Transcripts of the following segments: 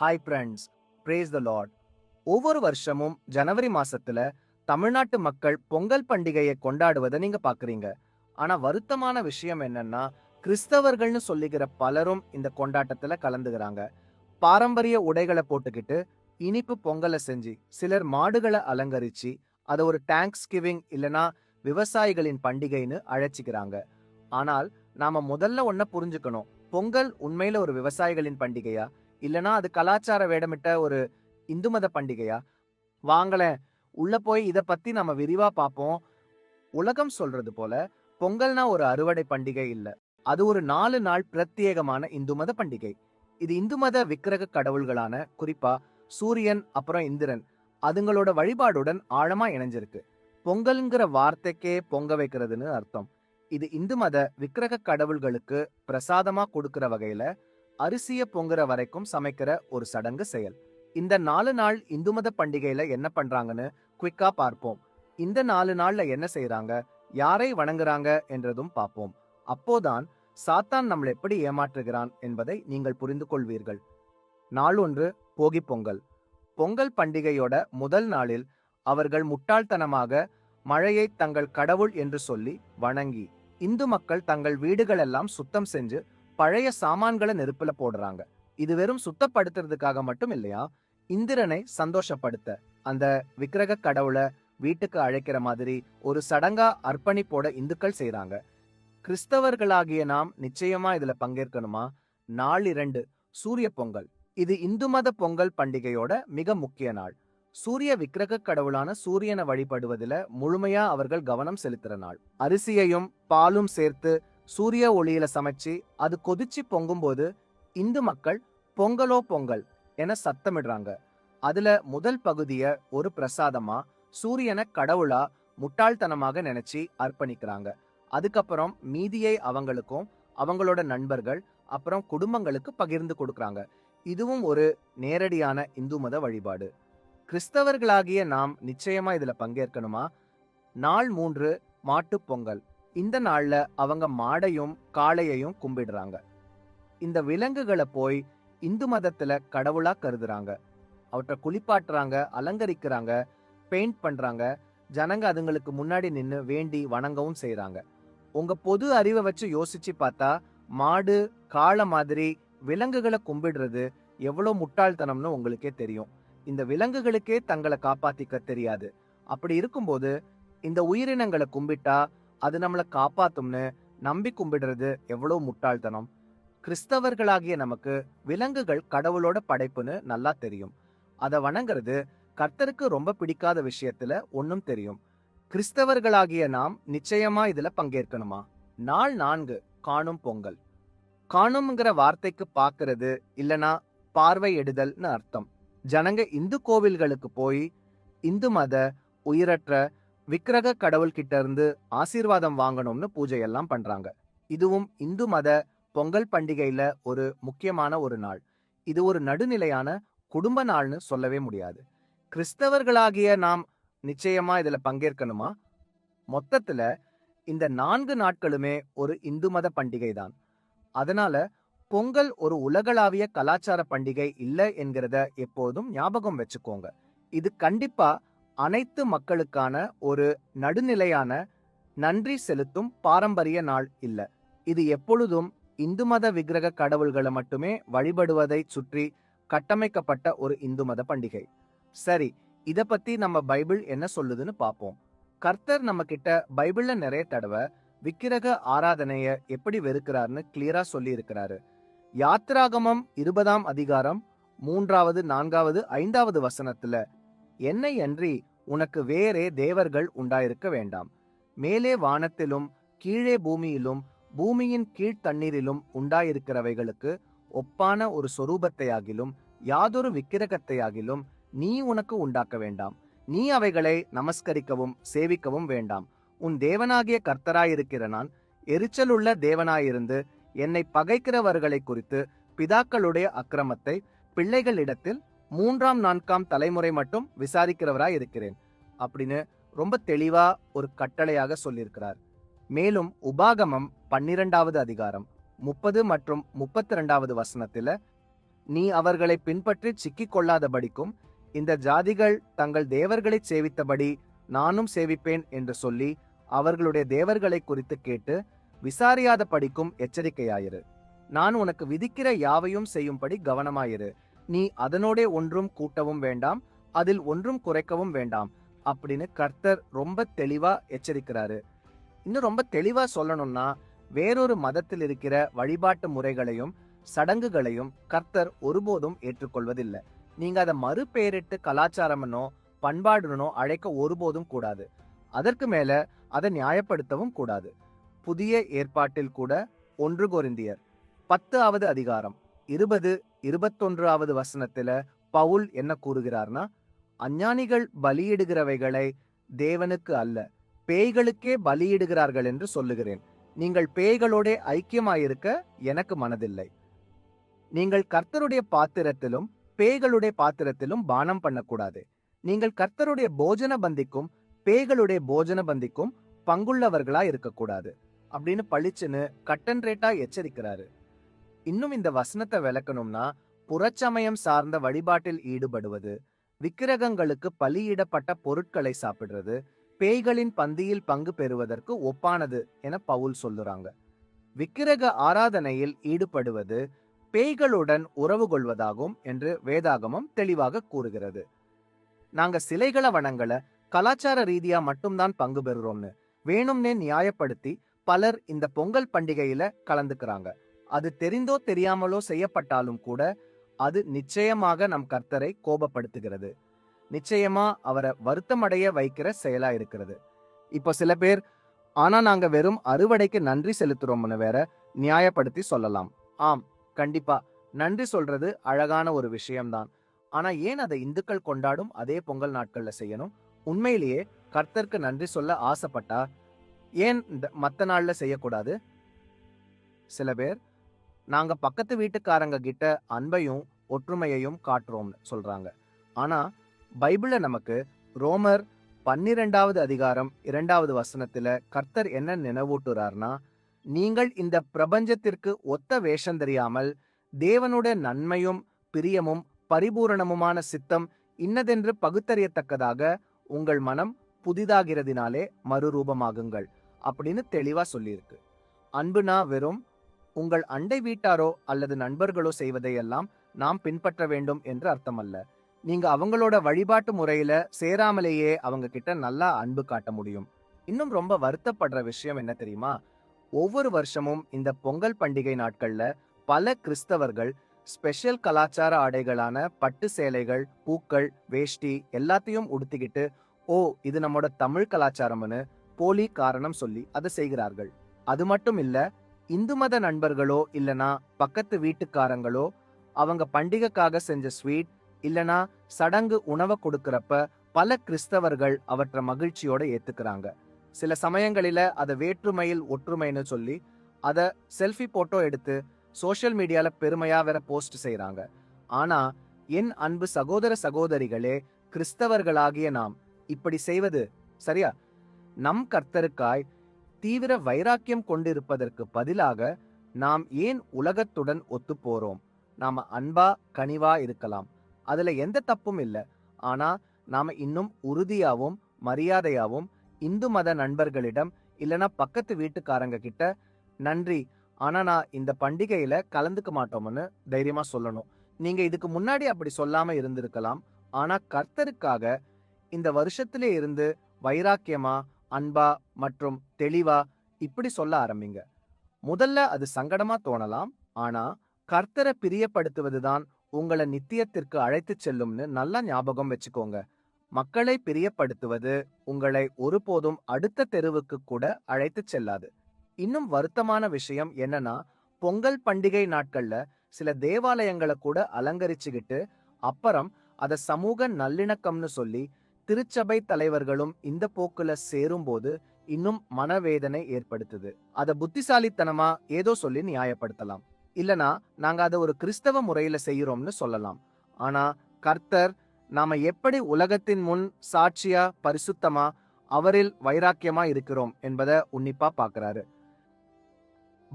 Hi friends praise the lord ஒவ்வொரு வருஷமும் ஜனவரி மாசத்துல தமிழ்நாட்டு மக்கள் பொங்கல் பண்டிகையை கொண்டாடுவதை நீங்க பாக்குறீங்க. ஆனா வருத்தமான விஷயம் என்னன்னா கிறிஸ்தவர்கள்னு சொல்லிக்கிற பலரும் இந்த கொண்டாட்டத்துல கலந்துகிறாங்க பாரம்பரிய உடைகளை போட்டுக்கிட்டு இனிப்பு பொங்கலை செஞ்சு சிலர் மாடுகளை அலங்கரிச்சு அதை ஒரு டேங்க்ஸ் கிவிங் இல்லனா விவசாயிகளின் பண்டிகைன்னு அழைச்சிக்கிறாங்க. ஆனால் நாம முதல்ல ஒன்ன புரிஞ்சுக்கணும். பொங்கல் உண்மையில ஒரு விவசாயிகளின் பண்டிகையா? இல்லனா அது கலாச்சார வேடமிட்ட ஒரு இந்து மத பண்டிகையா? வாங்களேன். உள்ள போய் இத பத்தி நம்ம விரிவா பார்ப்போம் உலகம் சொல்றது போல பொங்கல்னா ஒரு அறுவடை பண்டிகை இல்ல. அது ஒரு நாலு நாள் பிரத்யேகமான இந்து மத பண்டிகை. இது இந்து மத விக்கிரக கடவுள்களான குறிப்பா சூரியன் அப்புறம் இந்திரன் அதுங்களோட வழிபாடுடன் ஆழமா இணைஞ்சிருக்கு. பொங்கல்ங்கிற வார்த்தைக்கே பொங்க வைக்கிறதுன்னு அர்த்தம். இது இந்து மத விக்கிரக கடவுள்களுக்கு பிரசாதமா கொடுக்கிற வகையில அரிசிய பொங்குற வரைக்கும் சமைக்கிற ஒரு சடங்கு செயல். இந்த நாலு நாள் இந்து மத பண்டிகையில என்ன பண்றாங்கன்னு குவிக்கா பார்ப்போம். இந்த நாலு நாள்ல என்ன செய்றாங்க? யாரை வணங்குறாங்க என்றதும் பார்ப்போம். அப்போதான் சாத்தான் நம்மளை எப்படி ஏமாற்றுகிறான் என்பதை நீங்கள் புரிந்து கொள்வீர்கள். நாள் ஒன்று போகி பொங்கல். பொங்கல் பண்டிகையோட முதல் நாளில் அவர்கள் முட்டாள்தனமாக மழையை தங்கள் கடவுள் என்று சொல்லி வணங்கி இந்து மக்கள் தங்கள் வீடுகளெல்லாம் சுத்தம் செஞ்சு பழைய சாமான்களை நெருப்புல போடுறாங்க. இது வெறும் சுத்தப்படுத்துறதுக்காக மட்டும் இல்லையா? இந்திரனை சந்தோஷப்படுத்த அந்த விக்கிரக கடவுளை வீட்டுக்கு அழைக்கிற மாதிரி ஒரு சடங்கா அர்ப்பணிப்போட இந்துக்கள் செய்யறாங்க கிறிஸ்தவர்களாகிய நாம் நிச்சயமா இதுல பங்கேற்கணுமா? நாள் இரண்டு சூரிய பொங்கல். இது இந்து மத பொங்கல் பண்டிகையோட மிக முக்கிய நாள். சூரிய விக்கிரக கடவுளான சூரியனை வழிபடுவதில முழுமையா அவர்கள் கவனம் செலுத்துற நாள். அரிசியையும் பாலும் சேர்த்து சூரிய ஒளியில சமைச்சு அது கொதிச்சு பொங்கும்போது இந்து மக்கள் பொங்கலோ பொங்கல் என சத்தமிடுறாங்க. அதுல முதல் பகுதிய ஒரு பிரசாதமா சூரியனை கடவுளா முட்டாள்தனமாக நினைச்சு அர்ப்பணிக்கிறாங்க. அதுக்கப்புறம் மீதியை அவங்களுக்கும் அவங்களோட நண்பர்கள் அப்புறம் குடும்பங்களுக்கு பகிர்ந்து கொடுக்கறாங்க. இதுவும் ஒரு நேரடியான இந்து மத வழிபாடு. கிறிஸ்தவர்களாகிய நாம் நிச்சயமா இதுல பங்கேற்கணுமா? நாள் மூன்று மாட்டுப் பொங்கல். இந்த நாள்ல அவங்க மாடையும் காளையையும் கும்பிடுறாங்க. இந்த விலங்குகளை போய் இந்து மதத்துல கடவுளா கருதுறாங்க. அவற்றை குளிப்பாட்டுறாங்க அலங்கரிக்கிறாங்க பெயிண்ட் பண்றாங்க. ஜனங்க அதுங்களுக்கு முன்னாடி நின்று வேண்டி வணங்கவும் செய்கிறாங்க உங்க பொது அறிவை வச்சு யோசிச்சு பார்த்தா மாடு காளை மாதிரி விலங்குகளை கும்பிடுறது எவ்வளோ முட்டாள்தனம்னு உங்களுக்கே தெரியும். இந்த விலங்குகளுக்கே தங்களை காப்பாத்திக்க தெரியாது. அப்படி இருக்கும்போது இந்த உயிரினங்களை கும்பிட்டா அது நம்மளை காப்பாத்தும்னு நம்பி கும்பிடுறது எவ்வளோ முட்டாள்தனம். கிறிஸ்தவர்களாகிய நமக்கு விலங்குகள் கடவுளோட படைப்புன்னு நல்லா தெரியும். அதை வணங்குறது கர்த்தருக்கு ரொம்ப பிடிக்காத விஷயத்துல ஒன்னும் தெரியும். கிறிஸ்தவர்களாகிய நாம் நிச்சயமா இதுல பங்கேற்கணுமா? நாள் நான்கு காணும் பொங்கல். காணும்ங்கிற வார்த்தைக்கு பார்க்கிறது இல்லனா பார்வையிடுதல்னு அர்த்தம். ஜனங்க இந்து கோவில்களுக்கு போய் இந்து மத உயிரற்ற விக்கிரக கடவுள் கிட்ட இருந்து ஆசீர்வாதம் வாங்கணும்னு பூஜையெல்லாம் பண்றாங்க. இதுவும் இந்து மத பொங்கல் பண்டிகையில ஒரு முக்கியமான ஒரு நாள். இது ஒரு நடுநிலையான குடும்ப நாள்னு சொல்லவே முடியாது. கிறிஸ்தவர்களாகிய நாம் நிச்சயமா இதுல பங்கேற்கணுமா? மொத்தத்துல இந்த நான்கு நாட்களுமே ஒரு இந்து மத பண்டிகை தான் அதனால பொங்கல் ஒரு உலகளாவிய கலாச்சார பண்டிகை இல்லை என்கிறத எப்போதும் ஞாபகம் வச்சுக்கோங்க. இது கண்டிப்பா அனைத்து மக்களுக்கான ஒரு நடுநிலையான நன்றி செலுத்தும் பாரம்பரிய நாள் இல்ல. இது எப்பொழுதும் இந்து மத விக்கிரக கடவுள்களை மட்டுமே வழிபடுவதை சுற்றி கட்டமைக்கப்பட்ட ஒரு இந்து மத பண்டிகை. சரி இத பத்தி நம்ம பைபிள் என்ன சொல்லுதுன்னு பார்ப்போம் கர்த்தர் நம்ம கிட்ட பைபிள்ல நிறைய தடவை விக்கிரக ஆராதனைய எப்படி வெறுக்கிறார்னு கிளியரா சொல்லி இருக்கிறாரு யாத்ராகமம் இருபதாம் அதிகாரம் மூன்றாவது நான்காவது ஐந்தாவது வசனத்துல என்னை அன்றி உனக்கு வேறே தேவர்கள் உண்டாயிருக்க வேண்டாம். மேலே வானத்திலும் கீழே பூமியிலும் பூமியின் கீழ் தண்ணீரிலும் உண்டாயிருக்கிறவைகளுக்கு ஒப்பான ஒரு சொரூபத்தையாகிலும் யாதொரு விக்கிரகத்தையாகிலும் நீ உனக்கு உண்டாக்க வேண்டாம். நீ அவைகளை நமஸ்கரிக்கவும் சேவிக்கவும் வேண்டாம். உன் தேவனாகிய கர்த்தராயிருக்கிற நான் எரிச்சலுள்ள தேவனாயிருந்து என்னை பகைக்கிறவர்களை குறித்து பிதாக்களுடைய அக்கிரமத்தை பிள்ளைகளிடத்தில் மூன்றாம் நான்காம் தலைமுறை மட்டும் விசாரிக்கிறவராய் இருக்கிறேன் அப்படின்னு ரொம்ப தெளிவா ஒரு கட்டளையாக சொல்லியிருக்கிறார். மேலும் உபாகமம் பன்னிரெண்டாவது அதிகாரம் முப்பது மற்றும் முப்பத்தி ரெண்டாவது வசனத்துல நீ அவர்களை பின்பற்றி சிக்கிக் கொள்ளாதபடிக்கும் இந்த ஜாதிகள் தங்கள் தேவர்களைச் சேவித்தபடி நானும் சேவிப்பேன் என்று சொல்லி அவர்களுடைய தேவர்களை குறித்து கேட்டு விசாரியாத படிக்கும் எச்சரிக்கையாயிரு. நான் உனக்கு விதிக்கிற யாவையும் செய்யும்படி கவனமாயிரு. நீ அதனோடே ஒன்றும் கூட்டவும் வேண்டாம் அதில் ஒன்றும் குறைக்கவும் வேண்டாம் அப்படின்னு கர்த்தர் ரொம்ப தெளிவா எச்சரிக்கிறாரு. இன்னும் ரொம்ப தெளிவா சொல்லணும்னா வேறொரு மதத்தில் இருக்கிற வழிபாட்டு முறைகளையும் சடங்குகளையும் கர்த்தர் ஒருபோதும் ஏற்றுக்கொள்வதில்லை. நீங்க அதை மறுபெயரிட்டு கலாச்சாரம்னோ பண்பாடுனோ அழைக்க ஒருபோதும் கூடாது. அதற்கு மேல அதை நியாயப்படுத்தவும் கூடாது. புதிய ஏற்பாட்டில் கூட ஒன்று கோரிந்தியர் பத்தாவது அதிகாரம். இருபது இருபத்தொன்றாவது வசனத்துல பவுல் என்ன கூறுகிறார்னா அஞ்ஞானிகள் பலியிடுகிறவைகளை தேவனுக்கு அல்ல பேய்களுக்கே பலியிடுகிறார்கள் என்று சொல்லுகிறேன். நீங்கள் பேய்களோட ஐக்கியமாயிருக்க எனக்கு மனதில்லை. நீங்கள் கர்த்தருடைய பாத்திரத்திலும் பேய்களுடைய பாத்திரத்திலும் பானம் பண்ணக்கூடாது. நீங்கள் கர்த்தருடைய போஜன பந்திக்கும் பேய்களுடைய போஜன பந்திக்கும் பங்குள்ளவர்களா இருக்கக்கூடாது அப்படின்னு பளிச்சுன்னு கட்டன் ரேட்டா எச்சரிக்கிறாரு. இன்னும் இந்த வசனத்தை விளக்கணும்னா புறச்சமயம் சார்ந்த வழிபாட்டில் ஈடுபடுவது விக்கிரகங்களுக்கு பலியிடப்பட்ட பொருட்களை சாப்பிடுறது பேய்களின் பந்தியில் பங்கு பெறுவதற்கு ஒப்பானது என பவுல் சொல்லுறாங்க. விக்கிரக ஆராதனையில் ஈடுபடுவது பேய்களுடன் உறவு கொள்வதாகும் என்று வேதாகமம் தெளிவாக கூறுகிறது. நாங்க சிலைகளை வணங்கல கலாச்சார ரீதியா மட்டும்தான் பங்கு பெறுறோம்னு வேணும்னே நியாயப்படுத்தி பலர் இந்த பொங்கல் பண்டிகையில கலந்துக்கிறாங்க. அது தெரிந்தோ தெரியாமலோ செய்யப்பட்டாலும் கூட அது நிச்சயமாக நம் கர்த்தரை கோபப்படுத்துகிறது. நிச்சயமா அவரை வருத்தமடைய வைக்கிற செயலா இருக்கிறது. இப்போ சில பேர் ஆனா நாங்க வெறும் அறுவடைக்கு நன்றி செலுத்துறோம்னு வேற நியாயப்படுத்தி சொல்லலாம். ஆம் கண்டிப்பா. நன்றி சொல்றது அழகான ஒரு விஷயம்தான். ஆனா ஏன் அதை இந்துக்கள் கொண்டாடும் அதே பொங்கல் நாட்கள்ல செய்யணும்? உண்மையிலேயே கர்த்தருக்கு நன்றி சொல்ல ஆசைப்பட்டா ஏன் இந்த மற்ற நாள்ல செய்யக்கூடாது? சில பேர் நாங்க பக்கத்து வீட்டுக்காரங்க கிட்ட அன்பையும் ஒற்றுமையையும் காட்டுறோம்னு சொல்றாங்க. ஆனா பைபிள்ல நமக்கு ரோமர் பன்னிரெண்டாவது அதிகாரம் இரண்டாவது வசனத்துல கர்த்தர் என்ன நினைவூட்டுறார்னா நீங்கள் இந்த பிரபஞ்சத்திற்கு ஒத்த வேஷம் தெரியாமல் தேவனுடைய நன்மையும் பிரியமும் பரிபூரணமுமான சித்தம் இன்னதென்று பகுத்தறியத்தக்கதாக உங்கள் மனம் புதிதாகிறதினாலே மறுரூபமாகுங்கள் அப்படின்னு தெளிவா சொல்லியிருக்கு. அன்புனா வெறும் உங்கள் அண்டை வீட்டாரோ அல்லது நண்பர்களோ செய்வதையெல்லாம் நாம் பின்பற்ற வேண்டும் என்று அர்த்தமல்ல. நீங்க அவங்களோட வழிபாட்டு முறையில சேராமலேயே அவங்க கிட்ட நல்லா அன்பு காட்ட முடியும். இன்னும் ரொம்ப வருத்தப்படுற விஷயம் என்ன தெரியுமா? ஒவ்வொரு வருஷமும் இந்த பொங்கல் பண்டிகை நாட்கள்ல பல கிறிஸ்தவர்கள் ஸ்பெஷல் கலாச்சார ஆடைகளான பட்டு சேலைகள் பூக்கள் வேஷ்டி எல்லாத்தையும் உடுத்திக்கிட்டு ஓ இது நம்மோட தமிழ் கலாச்சாரம்னு போலி காரணம் சொல்லி அதை செய்கிறார்கள். அது மட்டும் இல்ல இந்து மத நண்பர்களோ இல்லனா பக்கத்து வீட்டுக்காரங்களோ அவங்க பண்டிகைக்காக செஞ்ச ஸ்வீட் இல்லனா சடங்கு உணவை கொடுக்கறப்ப பல கிறிஸ்தவர்கள் அவற்றை மகிழ்ச்சியோட ஏத்துக்கிறாங்க. சில சமயங்களில அதை வேற்றுமையில் ஒற்றுமைன்னு சொல்லி அதை செல்ஃபி போட்டோ எடுத்து சோஷியல் மீடியால பெருமையா வேற போஸ்ட் செய்யறாங்க ஆனா என் அன்பு சகோதர சகோதரிகளே கிறிஸ்தவர்களாகிய நாம் இப்படி செய்வது சரியா? நம் கர்த்தருக்காய் தீவிர வைராக்கியம் கொண்டிருப்பதற்கு பதிலாக நாம் ஏன் உலகத்துடன் ஒத்து போறோம் நாம அன்பா கனிவா இருக்கலாம். அதுல எந்த தப்பும் இல்லை. ஆனா நாம இன்னும் உறுதியாவும் மரியாதையாவும் இந்து மத நண்பர்களிடம் இல்லனா பக்கத்து வீட்டுக்காரங்க கிட்ட நன்றி. ஆனா நான் இந்த பண்டிகையில கலந்துக்க மாட்டோம்னு தைரியமா சொல்லணும். நீங்க இதுக்கு முன்னாடி அப்படி சொல்லாம இருந்திருக்கலாம். ஆனா கர்த்தருக்காக இந்த வருஷத்திலே இருந்து வைராக்கியமா அன்பா மற்றும் தெளிவா இப்படி சொல்ல ஆரம்பிங்க. முதல்ல அது சங்கடமா தோணலாம் ஆனா கர்த்தரை பிரியப்படுத்துவதுதான் உங்களை நித்தியத்திற்கு அழைத்து செல்லும்னு நல்லா ஞாபகம் வச்சுக்கோங்க. மக்களை பிரியப்படுத்துவது உங்களை ஒருபோதும் அடுத்த தெருவுக்கு கூட அழைத்து செல்லாது. இன்னும் வருத்தமான விஷயம் என்னன்னா பொங்கல் பண்டிகை நாட்கள்ல சில தேவாலயங்களை கூட அலங்கரிச்சுக்கிட்டு அப்புறம் அத சமூக நல்லிணக்கம்னு சொல்லி திருச்சபை தலைவர்களும் இந்த போக்குல சேரும்போது இன்னும் மனவேதனை ஏற்படுத்துது. அத புத்திசாலித்தனமா ஏதோ சொல்லி நியாயப்படுத்தலாம். இல்லனா நாங்க அதை ஒரு கிறிஸ்தவ முறையில செய்யறோம்னு சொல்லலாம். ஆனா கர்த்தர் நாம எப்படி உலகத்தின் முன் சாட்சியா பரிசுத்தமா அவரில் வைராக்கியமா இருக்கிறோம் என்பதை உன்னிப்பா பாக்குறாரு.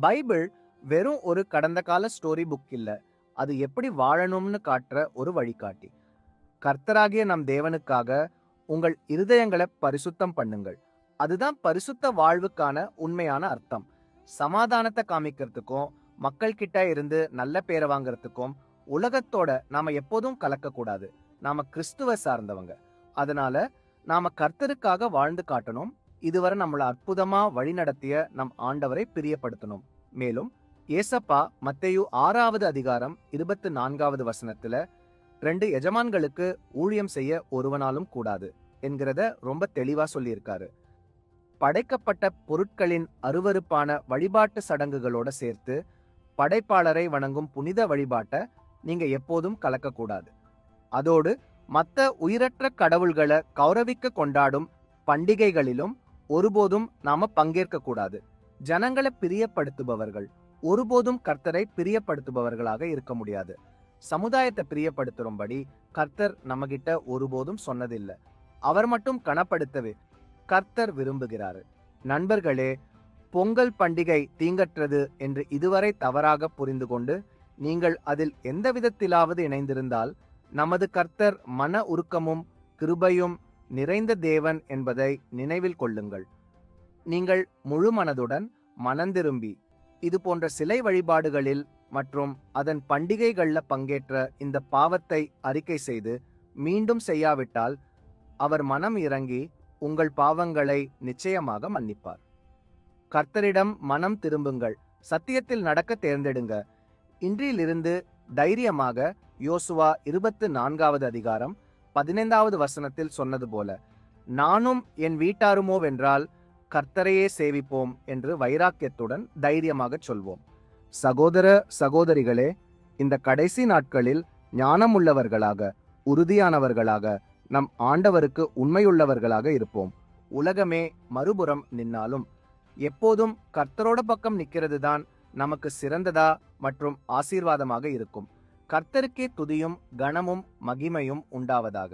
பைபிள் வெறும் ஒரு கடந்த கால ஸ்டோரி புக் இல்ல. அது எப்படி வாழணும்னு காட்டுற ஒரு வழிகாட்டி. கர்த்தராகிய நம் தேவனுக்காக உங்கள் இருதயங்களை பரிசுத்தம் பண்ணுங்கள். அதுதான் பரிசுத்த வாழ்வுக்கான உண்மையான அர்த்தம். சமாதானத்தை காமிக்கிறதுக்கும் மக்கள் கிட்ட இருந்து நல்ல பேரை வாங்குறதுக்கும் உலகத்தோட நாம எப்போதும் கலக்கக்கூடாது. நாம கிறிஸ்துவ சார்ந்தவங்க. அதனால நாம கர்த்தருக்காக வாழ்ந்து காட்டணும். இதுவரை நம்மள அற்புதமா வழிநடத்திய நம் ஆண்டவரை பிரியப்படுத்தணும். மேலும் ஏசப்பா மத்தையு ஆறாவது அதிகாரம் இருபத்து நான்காவது வசனத்துல ரெண்டு எஜமான்களுக்கு ஊழியம் செய்ய ஒருவனாலும் கூடாது என்கிறத ரொம்ப தெளிவா சொல்லியிருக்காரு. படைக்கப்பட்ட பொருட்களின் அருவருப்பான வழிபாட்டு சடங்குகளோட சேர்த்து படைப்பாளரை வணங்கும் புனித வழிபாட்டை நீங்க எப்போதும் கலக்கக்கூடாது. அதோடு மத்த உயிரற்ற கடவுள்களை கௌரவிக்க கொண்டாடும் பண்டிகைகளிலும் ஒருபோதும் நாம பங்கேற்க கூடாது. ஜனங்களை பிரியப்படுத்துபவர்கள் ஒருபோதும் கர்த்தரை பிரியப்படுத்துபவர்களாக இருக்க முடியாது. சமுதாயத்தை பிரியப்படுத்தும்படி கர்த்தர் நம்மகிட்ட ஒருபோதும் சொன்னதில்லை. அவர் மட்டும் கனப்படுத்தவே கர்த்தர் விரும்புகிறாரு. நண்பர்களே பொங்கல் பண்டிகை தீங்கற்றது என்று இதுவரை தவறாக புரிந்து கொண்டு நீங்கள் அதில் எந்த விதத்திலாவது இணைந்திருந்தால் நமது கர்த்தர் மன உருக்கமும் கிருபையும் நிறைந்த தேவன் என்பதை நினைவில் கொள்ளுங்கள். நீங்கள் முழு மனதுடன் மனந்திரும்பி இது போன்ற சிலை வழிபாடுகளில் மற்றும் அதன் பண்டிகைகள்ல பங்கேற்ற இந்த பாவத்தை அறிக்கை செய்து மீண்டும் செய்யாவிட்டால் அவர் மனம் இறங்கி உங்கள் பாவங்களை நிச்சயமாக மன்னிப்பார். கர்த்தரிடம் மனம் திரும்புங்கள். சத்தியத்தில் நடக்க தேர்ந்தெடுங்க. இன்றிலிருந்து தைரியமாக யோசுவா இருபத்து நான்காவது அதிகாரம் பதினைந்தாவது வசனத்தில் சொன்னது போல நானும் என் வீட்டாருமோ வென்றால் கர்த்தரையே சேவிப்போம் என்று வைராக்கியத்துடன் தைரியமாகச் சொல்வோம். சகோதர சகோதரிகளே இந்த கடைசி நாட்களில் ஞானமுள்ளவர்களாக உறுதியானவர்களாக நம் ஆண்டவருக்கு உண்மையுள்ளவர்களாக இருப்போம். உலகமே மறுபுறம் நின்னாலும் எப்போதும் கர்த்தரோட பக்கம் நிக்கிறது தான் நமக்கு சிறந்ததா மற்றும் ஆசீர்வாதமாக இருக்கும். கர்த்தருக்கே துதியும் கனமும் மகிமையும் உண்டாவதாக.